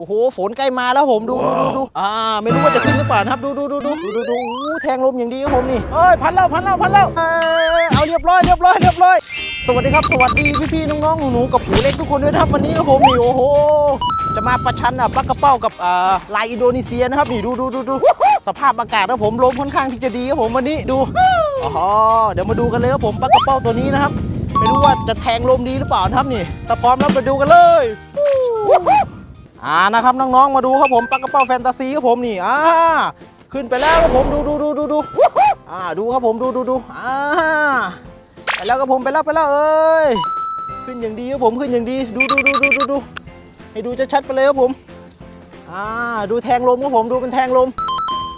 โอ้โหฝนใกล้มาแล้วผมดูดูดูดูอ่าไม่รู้ว่าจะขึ้นหรือเปล่านะครับดูดูดูดูดูดูดูอู้แทงลมอย่างดีครับผมนี่เอ้ยพันแล้วพันแล้วพันแล้วเอ้ยเอาเรียบร้อยเรียบร้อยเรียบร้อย สวัสดีครับสวัสดีพี่ๆน้องๆหนูๆกับหูเล็กทุกคนด้วยนะครับวันนี้ครับผมนี่โอ้โหจะมาประชันอะปลากระเป้ากับอ่าลายอินโดนีเซียนะครับนี่ดูดูดูดูสภาพอากาศครับผมลมค่อนข้างที่จะดีครับผมวันนี้ดูอ๋อเดี๋ยวมาดูกันเลยครับผมปลากระเป้าตัวนี้นะครับ ไม่รู้ว่าจะแทงลมดีหรือเปล่านะครับนี่ถ้าพร้อมแล้วไปดูกันเลย อ่านะครับน้องๆมาดูครับผมปลากระเป๋าแฟนตาซีครับผมนี่อ่าขึ้นไปแล้วครับผมดูดูดูดูดูอ่าดูครับผมดูดูดูอ่าไปแล้วครับผมไปแล้วไปแล้วเอ้ยขึ้นอย่างดีครับผมขึ้นอย่างดีดูดูดูดูดูดูให้ดูชัดๆไปเลยครับผมอ่าดูแทงลมครับผมดูเป็นแทงลม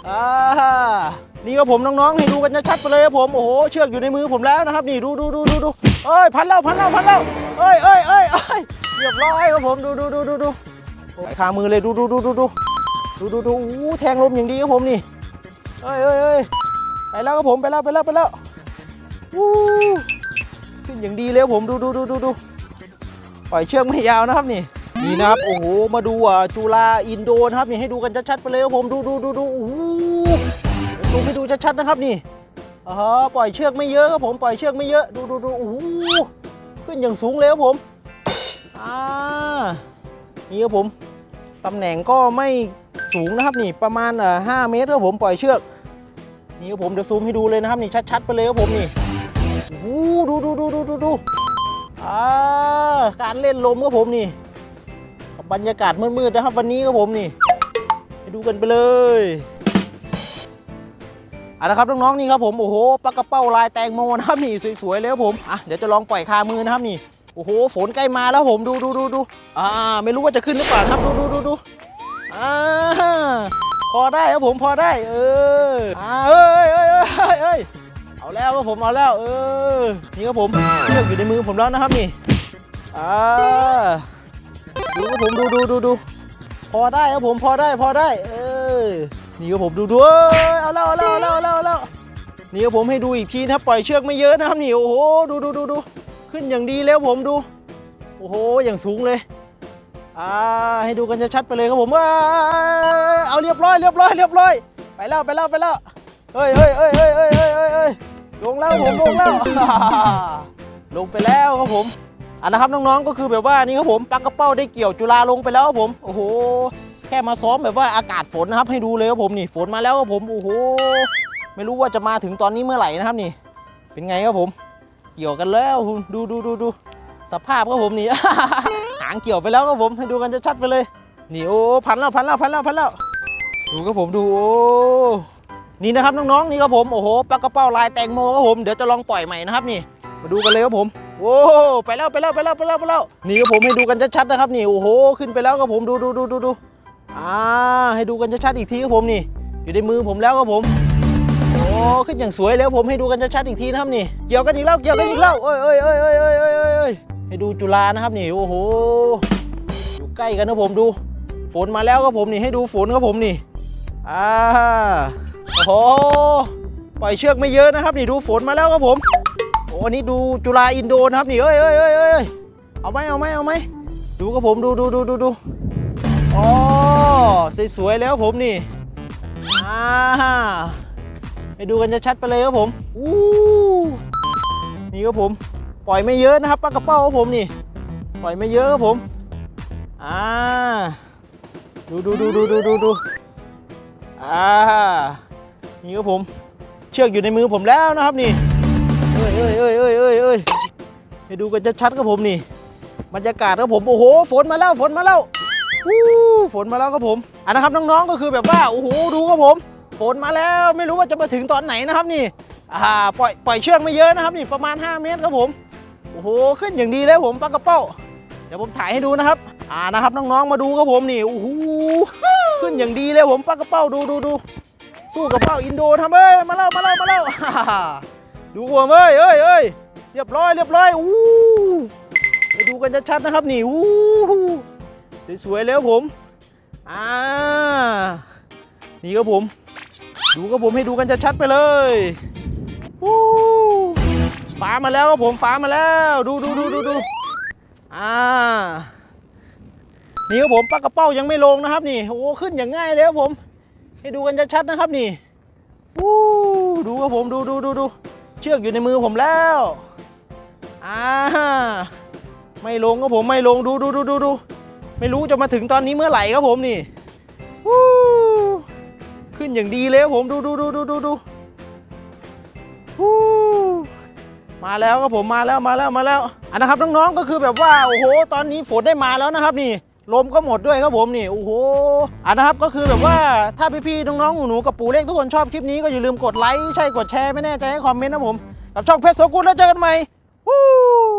อ่านี่ครับผมน้องๆให้ดูกันชัดๆไปเลยครับผมโอ้โหเชือกอยู่ในมือผมแล้วนะครับนี่ดูดูดูดูดูเอ้ยพันแล้วพันแล้วพันแล้วเอ้ยเอ้ยเอ้ยเอ้ยเรียบร้อยครับผมดูดูดูดูดู ไปขามือเลยดูดูดูดูดูดูดูดูอู้แทงลมอย่างดีครับผมนี่เอ้ยเอ้ยเอ้ยไปแล้วครับผมไปแล้วไปแล้วไปแล้วอู้ขึ้นอย่างดีเลยครับผมดูดูดูดูดูปล่อยเชือกไม่ยาวนะครับนี่นี่นะครับโอ้โหมาดูอะจุฬาอินโดนะครับนี่ให้ดูกันชัดๆไปเลยครับผมดูดูดูดูอู้ดูให้ดูชัดๆนะครับนี่อ๋อปล่อยเชือกไม่เยอะครับผมปล่อยเชือกไม่เยอะดูดูดูอู้ขึ้นอย่างสูงเลยครับผมอ่า นี่ครับผมตำแหน่งก็ไม่สูงนะครับนี่ประมาณเอ่อ5เมตรครับผมปล่อยเชือกนี่ครับผมเดี๋ยวซูมให้ดูเลยนะครับนี่ชัดๆไปเลยครับผมนี่โอ้ดูดูดูดูดูดูอ่าการเล่นลมครับผมนี่ บรรยากาศมืดๆนะครับวันนี้ครับผมนี่ไปดูกันไปเลยเอาละครับน้องๆนี่ครับผมโอ้โหปลากระเป้าลายแตงโมนะครับนี่สวยๆเลยครับผมอะเดี๋ยวจะลองปล่อยคามือนะครับนี่ โอ้โหฝนใกล้มาแล้วผมดูดูดูดูอ่า ไม่รู้ว่าจะขึ้นหรือเปล่าครับดูดูดูดูอ่าพอได้ครับผมพอได้ เอออ่าเอ้ยเอ้ยเอ้ยเอ้ยเอาแล้วครับผมเอาแล้ว เออนี่ครับผมเชือกอยู่ในมือผมแล้วนะครับนี่อ่าดูครับผมดูดูดูดูพอได้ครับผมพอได้พอได้ เออนี่ครับผมดูดูเอาแล้วเอาแล้วเอาแล้วเอาแล้วเอาแล้วนี่ครับผมให้ดูอีกทีนะครับปล่อยเชือกไม่เยอะนะครับนี่โอ้โหดูดูดูดู ขึ้นอย่างดีแล้วผมดู โอ้โห อย่างสูงเลย อ่า ให้ดูกันชัดๆไปเลยครับผมว้าเอาเรียบร้อยเรียบร้อยเรียบร้อย ไปแล้วไปแล้วไปแล้ว เฮ้ยเฮ้ยเฮ้ยเฮ้ยเฮ้ยเฮ้ยเฮ้ยเฮ้ยลงแล้วผมลงแล้ว ลงไปแล้วครับผมอันนะครับน้องๆก็คือแบบว่านี่ครับผมปักกระเป้าได้เกี่ยวจุฬาลงไปแล้วครับผม โอ้โห แค่มาซ้อมแบบว่าอากาศฝนนะครับ ให้ดูเลยครับผมนี่ฝนมาแล้วครับผม โอ้โห ไม่รู้ว่าจะมาถึงตอนนี้เมื่อไหร่นะครับนี่ เป็นไงครับผม เกี่ยวกันแล้วดูดูดูดูสภาพครับผมนี่ หางเกี่ยวไปแล้วครับผมให้ดูกันชัดๆไปเลยนี่โอ้พันแล้วพันแล้วพันแล้วพันแล้วดูครับผมดูโอ้นี่นะครับน้องๆนี่ครับผมโอ้โหปลากระเป้าลายแตงโมครับผมเดี๋ยวจะลองปล่อยใหม่นะครับนี่ มาดูกันเลยครับผมโอ้ไปแล้วไปแล้วไปแล้วไปแล้วไปแล้วนี่ครับผมให้ดูกันชัดๆนะครับนี่โอ้โหขึ้นไปแล้วครับผมดูดูดูดูดูอ่าให้ดูกันชัดๆอีกทีครับผมนี่ อยู่ในมือผมแล้วครับผม อ้ขึ้นอย่างสวยแล้วผมให้ดูกันชัดๆอีกทีนะครับนี่เกี่ยวกันอีกเล่าเกี่ยวกันอีกเล้วเอ้ยเอ้ยเอ้ยเอ้ยเอ้ยเอ้ยเอ้ยให้ดูจุฬานะครับนี่โอ้โหอยู่ใกล้กันนะผมดู ฝนมาแล้วก็ผมนี่ให้ดูฝนก็ผมนี่อ่าโอ้โหปล่อยเชือกไม่เยอะนะครับนี่ดูฝนมาแล้วก็ผมโอ้นี่ดูจุฬาอินโดนะครับนี่เอ้ยเอ้ยเอ้ยเอ้ยเอาไหมเอาไหมเอาไหมดูครับผมดูดูดูดูดูอ๋อสวยๆแล้วผมนี่อ่า ให้ดูกันจะชัดไปเลยครับผมอู้นี่ครับผม ปล่อยไม่เยอะนะครับปลากระเป้าครับผมนี่ ปล่อยไม่เยอะครับผมอ่าดูดูดูดูดูดูดูอ่านี่ครับผม เชือกอยู่ในมือผมแล้วนะครับนี่เอ้ยเอ้ยเอ้ยเอ้ยเอ้ยเอ้ยให้ดูกันจะชัดครับผมนี่บรรยากาศครับผมโอ้โหฝนมาแล้วฝนมาแล้วอู้ฝนมาแล้วครับผมอันนะครับน้องๆก็คือแบบว่าโอ้โหดูครับผม ฝนมาแล้วไม่รู้ว่าจะมาถึงตอนไหนนะครับนี่อ่าปล่อยปล่อยเชือกไม่เยอะนะครับนี่ประมาณ 5 เมตรครับผมโอ้โหขึ้นอย่างดีเลยผมปลากระเป้า เดี๋ยวผมถ่ายให้ดูนะครับ อ่านะครับน้องๆมาดูครับผมนี่โอ้โหขึ้นอย่างดีเลยผมปลากระเป้าดูดูดูสู้กับเป้าอินโดทำเอ้ยมาแล้วมาแล้วมาแล้วดูหัวเอ้ยเอ้ยเอ้ยเรียบร้อยเรียบร้อยอู้ไปดูกันชัดๆนะครับนี่อู้สวยๆแล้วผมอ่านี่ครับผม ดูครับผมให้ดูกันชัดๆไปเลยวู้ฟ้ามาแล้วครับผมฟ้ามาแล้ว ดูดูดูดูดูอ่านี่นี่ครับผมปลากระเป้ายังไม่ลงนะครับนี่โอ้ขึ้นอย่างง่ายเลยครับผม ให้ดูกันชัดๆนะครับนี่วู้ดูครับผมดูดูดูดูเชือกอยู่ในมือผมแล้วอ่าไม่ลงครับผมไม่ลงดูดูดูดูดูไม่รู้จะมาถึงตอนนี้เมื่อไหร่ครับผมนี่วู้ ขึ้นอย่างดีเลยผมดูดูดูดูดูดูมาแล้วครับผมมาแล้วมาแล้วมาแล้วอันนะครับน้องๆก็คือแบบว่าโอ้โห ตอนนี้ฝนได้มาแล้วนะครับนี่ลมก็หมดด้วยครับผมนี่โอ้โหอะนะครับก็คือแบบว่าถ้าพี่ๆน้องๆหนูๆกับปู่เล็กทุกคนชอบคลิปนี้ก็อย่าลืมกดไลค์ใช่กดแชร์ไม่แน่ใจให้คอมเมนต์นะผมกับช่องเพชรโสกุลแล้วเจอกันใหม่วู้